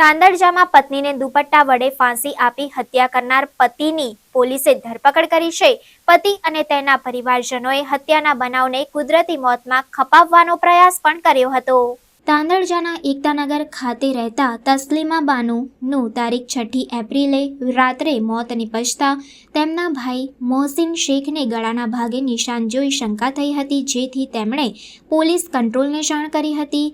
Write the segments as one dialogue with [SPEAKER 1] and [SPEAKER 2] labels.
[SPEAKER 1] તાંદરજામાં પત્નીને દુપટ્ટા વડે ફાંસી આપી હત્યા કરનાર પતિની પોલીસે ધરપકડ કરી છે. પતિ અને તેના પરિવારજનોએ હત્યાના બનાવને કુદરતી મોતમાં ખપાવવાનો પ્રયાસ પણ કર્યો હતો. તાંદરજાના એકતાનગર ખાતે રહેતા તસ્લીમા બાનુનું તારીખ છઠ્ઠી એપ્રિલે રાત્રે મોત નિપજતા તેમના ભાઈ મોહસિન શેખને ગળાના ભાગે નિશાન જોઈ શંકા થઈ હતી, જેથી તેમણે પોલીસ કંટ્રોલને જાણ કરી હતી.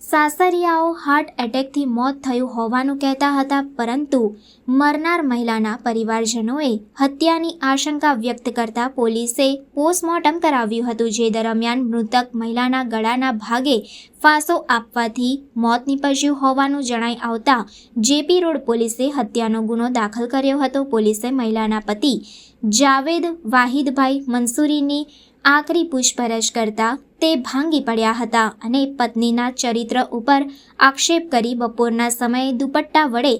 [SPEAKER 1] સાસરિયાઓ હાર્ટ એટેકથી મોત થયું હોવાનું કહેતા હતા, પરંતુ મરનાર મહિલાના પરિવારજનોએ હત્યાની આશંકા વ્યક્ત કરતા પોલીસે પોસ્ટમોર્ટમ કરાવ્યું હતું, જે દરમિયાન મૃતક મહિલાના ગળાના ભાગે ફાંસો આપવાથી મોત નીપજ્યું હોવાનું જણાઈ આવતા જેપી રોડ પોલીસે હત્યાનો ગુનો દાખલ કર્યો હતો. પોલીસે મહિલાના પતિ જાવેદ વાહિદભાઈ મંસૂરીની આકરી પૂછપરછ કરતા તે ભાંગી પડ્યા હતા અને પત્નીના ચરિત્ર ઉપર આક્ષેપ કરી બપોરના સમયે દુપટ્ટા વડે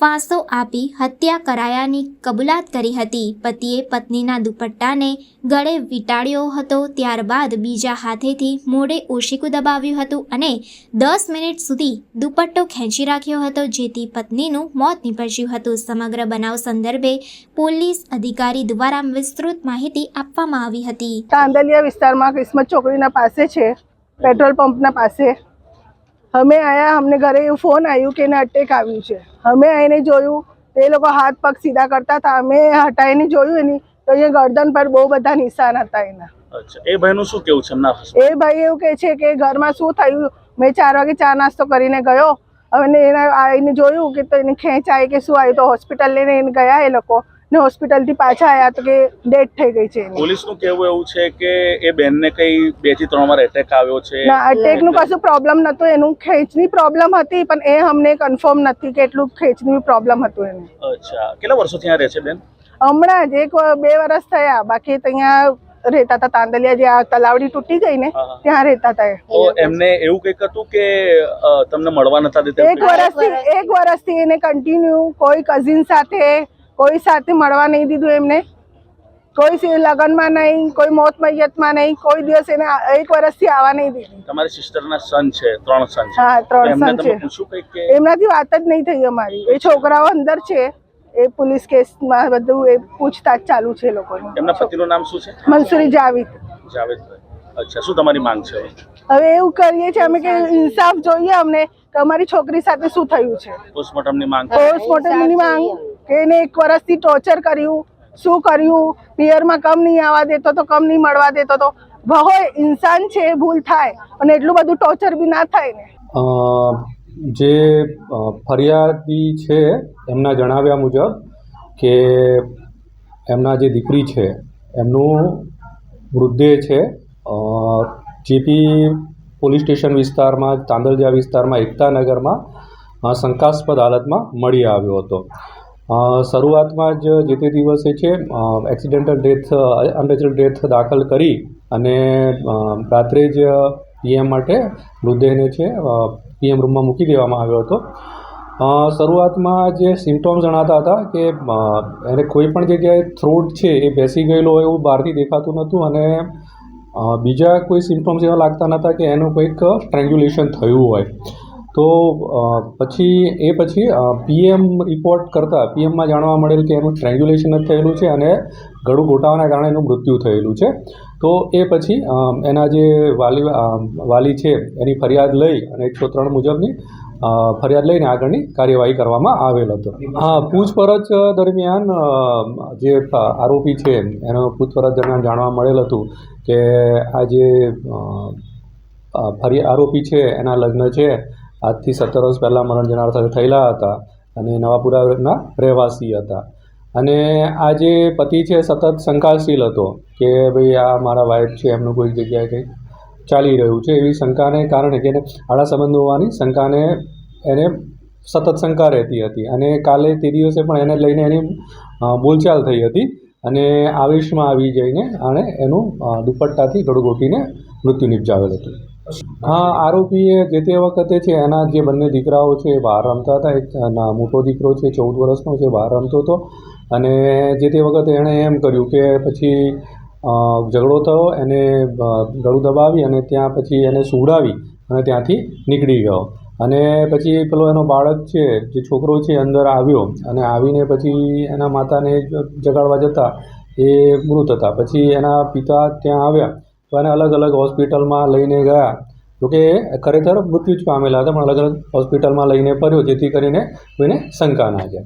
[SPEAKER 1] ફાંસો આપી હત્યા કરાયાની કબૂલાત કરી હતી. પતિએ પત્નીના દુપટ્ટાને ગળે વીંટાળ્યો હતો. ત્યારબાદ બીજા હાથેથી મોઢે ઓશીકું દબાવ્યું હતું અને દસ મિનિટ સુધી દુપટ્ટો ખેંચી રાખ્યો હતો, જેથી પત્નીનું મોત નીપજ્યું હતું. સમગ્ર બનાવ સંદર્ભે પોલીસ અધિકારી દ્વારા વિસ્તૃત માહિતી આપવામાં આવી હતી.
[SPEAKER 2] કાંદલિયા વિસ્તારમાં કિસ્મત ચોકડીના પાસે છે, પેટ્રોલ પંપના પાસે. અમે આયા અમને ઘરે એવું ફોન આવ્યું કે એને અટેક આવ્યું છે. અમે આવીને જોયું તે લોકો હાથ પગ સીધા કરતા હતા. અમે હટાવીને જોયું એની. તો અહીંયા ગરદન પર બહુ બધા નિશાન હતા એના.
[SPEAKER 3] એ ભાઈનું શું કેવું છે? એમના
[SPEAKER 2] એ ભાઈ એવું કહે છે કે ઘરમાં શું થયું? મેં ચાર વાગે ચા નાસ્તો કરીને ગયો. અને એના આવીને જોયું કે તો એને ખેંચ આવી કે શું આવ્યું? તો હોસ્પિટલ લઈને એને ગયા એ લોકો. ને હોસ્પિટલથી પાછા આવ્યા તો કે ડેથ થઈ ગઈ છે
[SPEAKER 3] પોલીસનું કહેવું એવું છે કે એ બેનને કઈ બેથી ત્રણ વાર એટેક આવ્યો છે?
[SPEAKER 2] ના અટેકનું કશું પ્રોબ્લેમ નતો એનું ખેંચની પ્રોબ્લેમ હતી પણ એ અમને કન્ફર્મ નથી કે એટલું ખેંચની પ્રોબ્લેમ હતું એને.
[SPEAKER 3] અચ્છા. કેટલા વર્ષોથી આ રહે છે બેન?
[SPEAKER 2] હમણાં જ એક બે વર્ષ થયા. બાકી ત્યાં રહેતા હતા તાંદલિયા જે આ તલાવડી તૂટી ગઈ ને. ત્યાં રહેતા હતા
[SPEAKER 3] તો એમને એવું કંઈક હતું કે તમને મળવા નતા દેતા?
[SPEAKER 2] એક વર્ષથી એક વર્ષથી એને કન્ટિન્યુ કોઈ કઝિન સાથે કોઈ સાથે મળવા નહીં દીધું એમને. કોઈ લગ્નમાં નહીં કોઈ મોત મૈયતમાં નહીં કોઈ દિવસ એને એક વર્ષથી આવવા નહીં દીધી.
[SPEAKER 3] તમારી સિસ્ટરના સન છે ત્રણ સન છે.
[SPEAKER 2] હા, ત્રણ
[SPEAKER 3] તમે
[SPEAKER 2] છે. એમનાથી વાત જ નહીં થઈ અમારી. એ છોકરાઓ અંદર છે એ પોલીસ કેસમાં બધું એ પૂછતાછ ચાલુ છે લોકોની.
[SPEAKER 3] એમના પતિનું નામ શું છે?
[SPEAKER 2] મંસૂરી જાવીદ.
[SPEAKER 3] જાવેદભાઈ અચ્છા શું તમારી માંગ છે? હવે?
[SPEAKER 2] હવે એવું કરીએ છીએ અમે કે ઇન્સાફ જોઈએ અમને કે અમારી છોકરી સાથે શું થયું છે.
[SPEAKER 3] પોસ્ટમોર્ટમની માંગ.
[SPEAKER 2] પોસ્ટમોર્ટમની માંગ એને એક વર્ષથી ટોર્ચર કર્યું. શું કર્યું? પિયરમાં કમ નહીં આવવા દેતો તો કમ નહીં મળવા દેતો તો. ભહો ઇન્સાન છે ભૂલ થાય. અને એટલું બધું ટોર્ચર બી ના થાય ને.
[SPEAKER 4] જે ફરિયાદી છે, એમના જણાવ્યા મુજબ કે એમના જે દીકરી છે, એમનું મૃતદેહ છે જીપી પોલીસ સ્ટેશન વિસ્તારમાં, તાંદલજા વિસ્તારમાં એકતાનગરમાં શંકાસ્પદ હાલતમાં મળી આવ્યો હતો. શરૂઆતમાં જ જે તે દિવસે છે એક્સિડેન્ટલ ડેથ અનનેચરલ ડેથ દાખલ કરી અને રાત્રે જ પીએમ માટે મૃતદેહને છે પીએમ રૂમમાં મૂકી દેવામાં આવ્યો હતો. શરૂઆતમાં જે સિમ્ટોમ્સ જણાતા હતા કે એને કોઈ પણ જગ્યાએ થ્રોટ છે એ બેસી ગયેલો હોય એવું બહારથી દેખાતું નહોતું અને બીજા કોઈ સિમ્ટોમ્સ એવા લાગતા નહોતા કે એનું કંઈક સ્ટ્રેંગ્યુલેશન થયું હોય. તો પછી, એ પછી પીએમ રિપોર્ટ કરતાં પીએમમાં જાણવા મળેલ કે એનું સ્ટ્રેંગ્યુલેશન જ થયેલું છે અને ગળું ઘોટાવાના કારણે એનું મૃત્યુ થયેલું છે. તો એ પછી એના જે વાલી વાલી છે, એની ફરિયાદ લઈ અને એકસો ત્રણ મુજબની ફરિયાદ લઈને આગળની કાર્યવાહી કરવામાં આવેલ હતો. હા, પૂછપરછ દરમિયાન જે આરોપી છે, એનો પૂછપરછ દરમિયાન જાણવા મળેલ હતું કે આ જે ફરી આરોપી છે, એના લગ્ન છે આજથી સત્તર વર્ષ પહેલાં મરણ જનાર સાથે થયેલા હતા અને નવાપુરાના રહેવાસી હતા. અને આ જે પતિ છે સતત શંકાશીલ હતો કે ભાઈ આ મારા વાઈફ છે, એમનું કોઈ જગ્યાએ કંઈક ચાલી રહ્યું છે, એવી શંકાને કારણે કે એને આડા સંબંધો હોવાની શંકાને એને સતત શંકા રહેતી હતી. અને કાલે તે દિવસે પણ એને લઈને એની બોલચાલ થઈ હતી અને આવેશમાં આવી જઈને આણે એનું દુપટ્ટાથી ગળું ગોટીને મૃત્યુ નિપજાવેલ હતું. હા, આરોપીએ જે તે વખતે છે, એના જે બંને દીકરાઓ છે, એ બહાર રમતા હતા. એક મોટો દીકરો છે, ચૌદ વર્ષનો છે, બહાર રમતો હતો. અને જે તે વખતે એણે એમ કર્યું કે પછી ઝઘડો થયો, એને ગળું દબાવી અને ત્યાં પછી એને સુવડાવી અને ત્યાંથી નીકળી ગયો. અને પછી પેલો એનો બાળક છે, જે છોકરો છે, અંદર આવ્યો અને આવીને પછી એના માતાને જગાડવા જતા એ મૃત હતા. પછી એના પિતા ત્યાં આવ્યા તો એને અલગ અલગ હોસ્પિટલમાં લઈને ગયા. જોકે ખરેખર મૃત્યુ જ પામેલા હતા, પણ અલગ અલગ હોસ્પિટલમાં લઈને ફર્યો, જેથી કરીને કોઈને શંકા ના જાય.